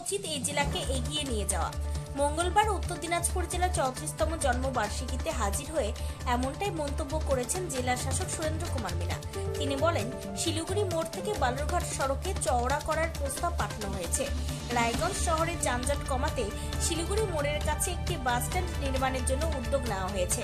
উচিত এই জেলাকে এগিয়ে নিয়ে যাওয়া। মঙ্গলবার উত্তর দিনাজপুর জেলার চৌত্রিশতম জন্মবার্ষিকীতে হাজির হয়ে এমনটাই মন্তব্য করেছেন জেলা শাসক সুরেন্দ্র কুমার মিনা। তিনি বলেন, শিলিগুড়ি মোড় থেকে বালুরঘাট সড়কে চওড়া করার প্রস্তাব পাঠানো হয়েছে। রায়গঞ্জ শহরের যানজট কমাতে শিলিগুড়ি মোড়ের কাছে একটি বাস স্ট্যান্ড নির্মাণের জন্য উদ্যোগ নেওয়া হয়েছে।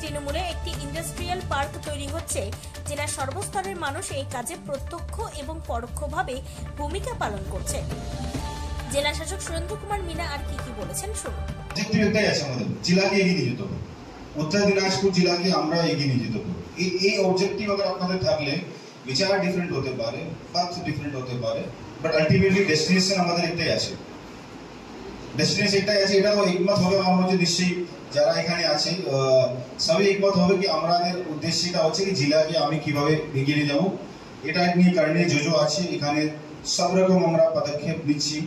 তৃণমূলে একটি ইন্ডাস্ট্রিয়াল পার্ক তৈরি হচ্ছে। জেলার সর্বস্তরের মানুষ এই কাজে প্রত্যক্ষ এবং পরোক্ষভাবে ভূমিকা পালন করছে। জেলা শাসক সুরেন্দ্র কুমার মিনা আর কি কি বলেছেন শুনুন। অবজেক্টিভ আছে আমাদের। জেলাকে এগিয়ে নিয়ে যেতে হবে। উত্তর দিনাজপুর জেলাকে আমরা এগিয়ে নিয়ে যেতে হবে। এই এই অবজেক্টিভ আগে আপনাদের থাকলে বিচার ডিফারেন্ট হতে পারে, পাথ ডিফারেন্ট হতে পারে বাট আলটিমেটলি ডেস্টিনেশন আমাদের একটাই আছে। ডেস্টিনেশন একটাই আছে এটা একমত হবে আমার মধ্যে নিশ্চয়ই যারা এখানে আছে সবই একমত হবে কি আমাদের উদ্দেশ্যটা হচ্ছে কি জেলাকে আমি কীভাবে এগিয়ে নিয়ে যাব। এটা নিয়ে কারণে যোজো আছে, এখানে সব রকম আমরা পদক্ষেপ নিচ্ছি।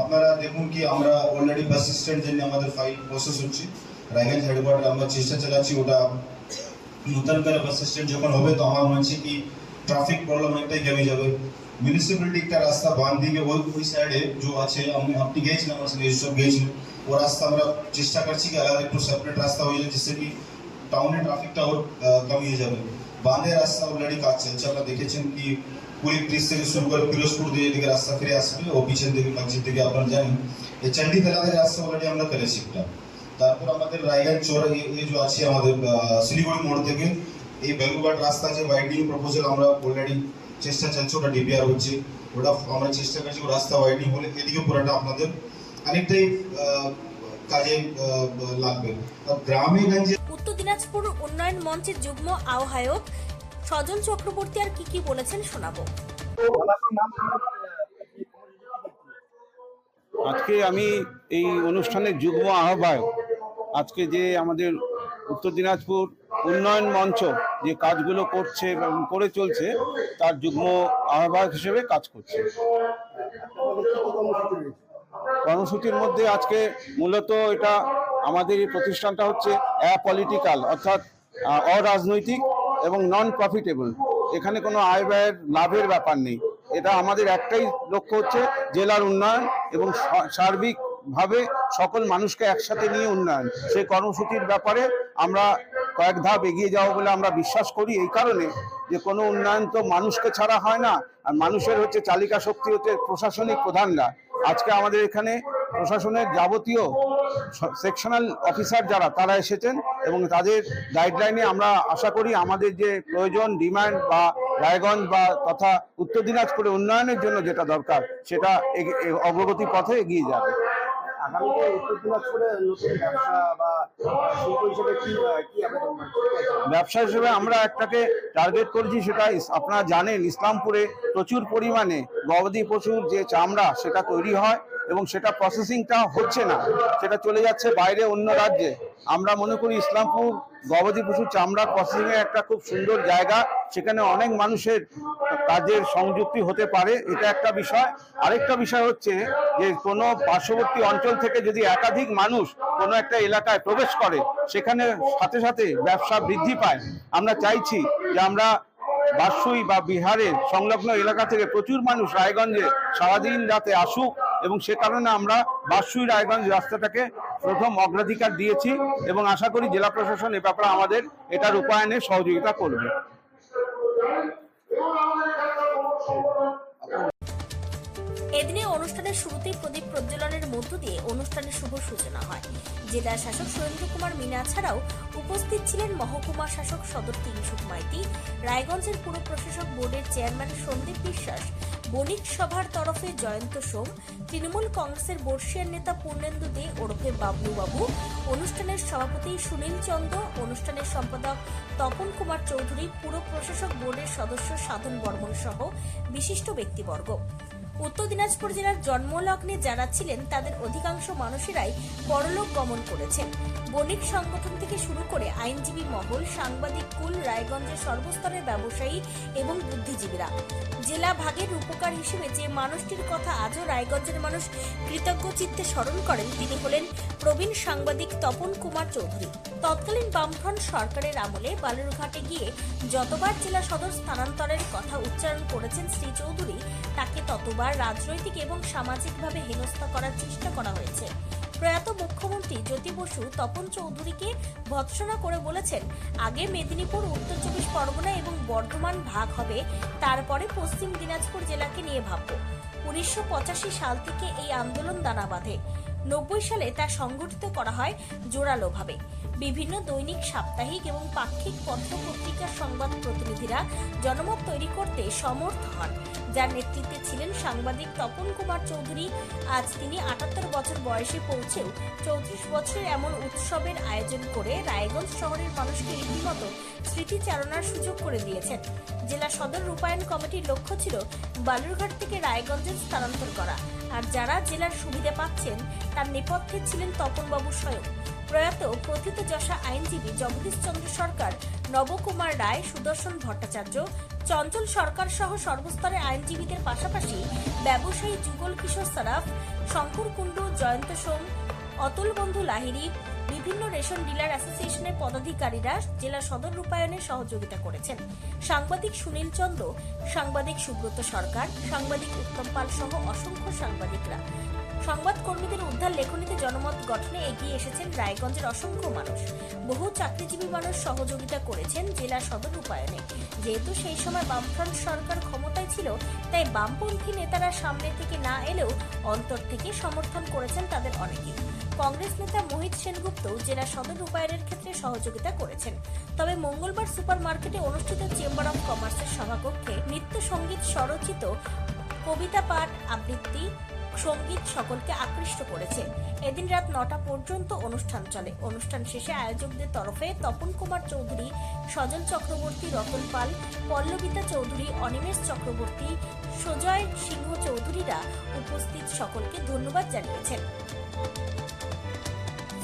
আপনারা দেখুন কি, আমরা অলরেডি বাস স্ট্যান্ড জন্য আমাদের ফাইল প্রসেস হচ্ছে রায়গঞ্জ হেডকোয়ার্টার আমরা চেষ্টা চালাচ্ছি ওটা নতুন করে বাস স্ট্যান্ড যখন হবে তো আমার মনে হচ্ছে কি ট্রাফিক প্রবলেম অনেকটাই কমে যাবে। মিউনিসিপ্যালিটি একটা রাস্তা বাঁধ দিকে ওই ওই সাইডে যে আছে, আমি আপনি গিয়েছিলাম আমার সঙ্গে এইসব গিয়েছিলেন। ও রাস্তা আমরা চেষ্টা করছি কি, আলাদা একটু সেপারেট রাস্তা হয়ে যায় যেসে কি টাউনে ট্রাফিকটা ওর কমিয়ে যাবে। বাঁধের রাস্তা অলরেডি কাজ চলছে। আপনারা দেখেছেন কি পুরী ব্রিজ থেকে শুরু করে ফিরোজপুর দিয়ে এদিকে রাস্তা ফিরে আসবে ও পিছন দিকে, মসজিদ থেকে আপনারা জানেন এই চন্ডী তেলাদের রাস্তা অলরেডি আমরা করেছি তারপর আমাদের রায়গঞ্জ চোর এই যে আছে আমাদের শিলিগুড়ি মোড় থেকে, এই বেলুঘাট রাস্তা যে ওয়াইডিং প্রপোজাল আমরা অলরেডি চেষ্টা চলছে, ওটা ডিপিআর হচ্ছে। ওটা আমরা চেষ্টা করছি রাস্তা ওয়াইডিং হলে এদিকে পুরোটা আপনাদের অনেকটাই কাজে লাগবে। গ্রামে গঞ্জে উত্তর দিনাজপুর উন্নয়ন মঞ্চের যুগ্ম আহ্বায়ক সজল চক্রবর্তী আর কি কি বলেছেন শোনাবো। আজকে আমি এই অনুষ্ঠানের যুগ্ম আহ্বায়ক। আজকে যে আমাদের উত্তর দিনাজপুর উন্নয়ন মঞ্চ যে কাজগুলো করছে এবং করে চলছে তার যুগ্ম আহ্বায়ক হিসেবে কাজ করছে। কর্মসূচির মধ্যে আজকে মূলত এটা আমাদের এই প্রতিষ্ঠানটা হচ্ছে অ্যাপলিটিক্যাল অর্থাৎ অরাজনৈতিক এবং নন প্রফিটেবল এখানে কোনো আয় ব্যয়ের লাভের ব্যাপার নেই। এটা আমাদের একটাই লক্ষ্য হচ্ছে জেলার উন্নয়ন এবং সার্বিকভাবে সকল মানুষকে একসাথে নিয়ে উন্নয়ন। সেই কর্মসূচির ব্যাপারে আমরা কয়েক ধাপ এগিয়ে যাব বলে আমরা বিশ্বাস করি। এই কারণে যে কোনো উন্নয়ন তো মানুষকে ছাড়া হয় না। আর মানুষের হচ্ছে চালিকা শক্তি হচ্ছে প্রশাসনিক প্রধানরা। আজকে আমাদের এখানে প্রশাসনের যাবতীয় সেকশনাল অফিসার যারা, তারা এসেছেন এবং তাদের গাইডলাইনে আমরা আশা করি আমাদের যে প্রয়োজন ডিমান্ড বা রায়গঞ্জ বা তথা উত্তর দিনাজপুরে উন্নয়নের জন্য যেটা দরকার, সেটা এগ- এ- অগ্রগতি পথে এগিয়ে যাবে। উত্তর ব্যবসা হিসেবে ব্যবসা হিসেবে আমরা একটাকে টার্গেট করেছি, সেটা আপনারা জানেন, ইসলামপুরে প্রচুর পরিমাণে গবাদি পশুর যে চামড়া, সেটা তৈরি হয়। এবং সেটা প্রসেসিংটা হচ্ছে না। সেটা চলে যাচ্ছে বাইরে অন্য রাজ্যে। আমরা মনে করি ইসলামপুর গবাদি পশুর চামড়া প্রসেসিং এর একটা খুব সুন্দর জায়গা। সেখানে অনেক মানুষের কাজের সংযুক্তি হতে পারে। এটা একটা বিষয়। আরেকটা বিষয় হচ্ছে যে কোনো পার্শ্ববর্তী অঞ্চল থেকে যদি একাধিক মানুষ কোনো একটা এলাকায় প্রবেশ করে, সেখানে সাথে সাথে ব্যবসা বৃদ্ধি পায়। আমরা চাইছি যে আমরা বাসুই বা বিহারের সংলগ্ন এলাকা থেকে প্রচুর মানুষ রায়গঞ্জে সারাদিন রাতে আসুক এবং সে কারণে আমরা বাসুই রায়গঞ্জ রাস্তাটাকে প্রথম অগ্রাধিকার দিয়েছি এবং আশা করি জেলা প্রশাসন এ ব্যাপারে আমাদের এটার রূপায়ণে সহযোগিতা করবে। এদিনে অনুষ্ঠানের শুরুতেই প্রদীপ প্রজ্বলনের মধ্য দিয়ে অনুষ্ঠানের শুভ সূচনা হয়। জেলা শাসক সুরেন্দ্র কুমার মিনা ছাড়াও উপস্থিত ছিলেন মহকুমা শাসক সদর তিনসুক মাইতি, রায়গঞ্জের পুর প্রশাসক বোর্ডের চেয়ারম্যান সন্দীপ বিশ্বাস, বণিক সভার তরফে জয়ন্ত সোম তৃণমূল কংগ্রেসের বর্ষিয়ার নেতা পূর্ণেন্দু দে ওরফে বাবলু বাবু। অনুষ্ঠানের সভাপতি সুনীল চন্দ্র, অনুষ্ঠানের সম্পাদক তপন কুমার চৌধুরী পুর প্রশাসক বোর্ডের সদস্য সাধন বর্মন সহ বিশিষ্ট ব্যক্তিবর্গ। উত্তর দিনাজপুর জেলার জন্মলগ্নে যারা ছিলেন, তাদের অধিকাংশ মানুষেরাই পরলোক গমন করেছেন। বণিক সংগঠন থেকে শুরু করে আইনজীবী মহল, সাংবাদিক কুল, রায়গঞ্জের সর্বস্তরের ব্যবসায়ী এবং বুদ্ধিজীবীরা। জেলা ভাগের উপকার হিসেবে যে মানুষটির কথা আজও রায়গঞ্জের মানুষ কৃতজ্ঞ চিত্তে স্মরণ করেন, তিনি হলেন প্রবীণ সাংবাদিক তপন কুমার চৌধুরী। তৎকালীন বামফ্রন্ট সরকারের আমলে বালুরঘাটে গিয়ে যতবার জেলা সদর স্থানান্তরের কথা উচ্চারণ করেছেন শ্রী চৌধুরী, তাকে ততবার রাজনৈতিক এবং সামাজিকভাবে হেনস্থা করার চেষ্টা করা হয়েছে। প্রয়াত মুখ্যমন্ত্রী জ্যোতি বসু তপন চৌধুরীকে ভৎসনা করে বলেছেন, আগে মেদিনীপুর, উত্তর চব্বিশ পরগনা এবং বর্ধমান ভাগ হবে, তারপরে পশ্চিম দিনাজপুর জেলাকে নিয়ে ভাবব। উনিশশো পঁচাশি সাল থেকে এই আন্দোলন দানা বাঁধে। নব্বই সালে তা সংগঠিত করা হয় জোরালোভাবে। বিভিন্ন দৈনিক, সাপ্তাহিক এবং পাক্ষিক পত্র পত্রিকার সংবাদ প্রতিনিধিরা জনমত তৈরি করতে সমর্থ হন। যার নেতৃত্বে ছিলেন সাংবাদিক তপন কুমার চৌধুরী। আজ তিনি আটাত্তর বছর বয়সে পৌঁছেও চৌত্রিশ বছরের এমন উৎসবের আয়োজন করে রায়গঞ্জ শহরের মানুষকে রীতিমতো স্মৃতিচারণার সুযোগ করে দিয়েছেন। জেলা সদর রূপায়ণ কমিটির লক্ষ্য ছিল বালুরঘাট থেকে রায়গঞ্জে স্থানান্তর করা। আর যারা জেলার সুবিধা পাচ্ছেন, তার নেপথ্যে ছিলেন তপনবাবু স্বয়ং। প্রয়াত প্রথিতযশা আইনজীবী জগদীশ চন্দ্র সরকার, নবকুমার রায়, সুদর্শন ভট্টাচার্য, চঞ্চল সরকার সহ সর্বস্তরে আইনজীবীদের পাশাপাশি ব্যবসায়ী যুগল কিশোর সারাফ, শঙ্কর কুণ্ডু, জয়ন্ত সোম, অতুল বন্ধু লাহিড়ী বিভিন্ন রেশন ডিলার অ্যাসোসিয়েশনের পদাধিকারীরা জেলা সদর রূপায়ণে সহযোগিতা করেছেন। সাংবাদিক সুনীল চন্দ্র, সাংবাদিক সুব্রত সরকার, সাংবাদিক উত্তম পাল সহ অসংখ্য সাংবাদিকরা। সংবাদ কর্মীদের উদ্ধার লেখনীতে জনমত গঠনে এগিয়ে এসেছেন রায়গঞ্জের অসংখ্য মানুষ। বহু চাকরিজীবী মানুষ সহযোগিতা করেছেন জেলা সদর রূপায়ণে। যেহেতু সেই সময় বামফ্রন্ট সরকার ক্ষমতায় ছিল, তাই বামপন্থী নেতারা সামনে থেকে না এলেও অন্তর থেকে সমর্থন করেছেন তাদের অনেকেই। কংগ্রেস নেতা মোহিত সেনগুপ্ত জেলা সদর রূপায়ণের ক্ষেত্রে সহযোগিতা করেছেন। তবে মঙ্গলবার সুপার মার্কেটে অনুষ্ঠিত চেম্বার অব কমার্সের সভাকক্ষে নৃত্য, সংগীত, স্বরচিত কবিতা পাঠ আবৃত্তি সংগীত সকলকে আকৃষ্ট করেছে। এদিন রাত নটা পর্যন্ত অনুষ্ঠান চলে। অনুষ্ঠান শেষে আয়োজকদের তরফে তপন কুমার চৌধুরী, সজল চক্রবর্তী, রতন পাল, পল্লবিতা চৌধুরী, অনিমেষ চক্রবর্তী, সুজয় সিংহ চৌধুরীরা উপস্থিত সকলকে ধন্যবাদ জানিয়েছেন।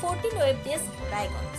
Fourteen web desk Raiganj.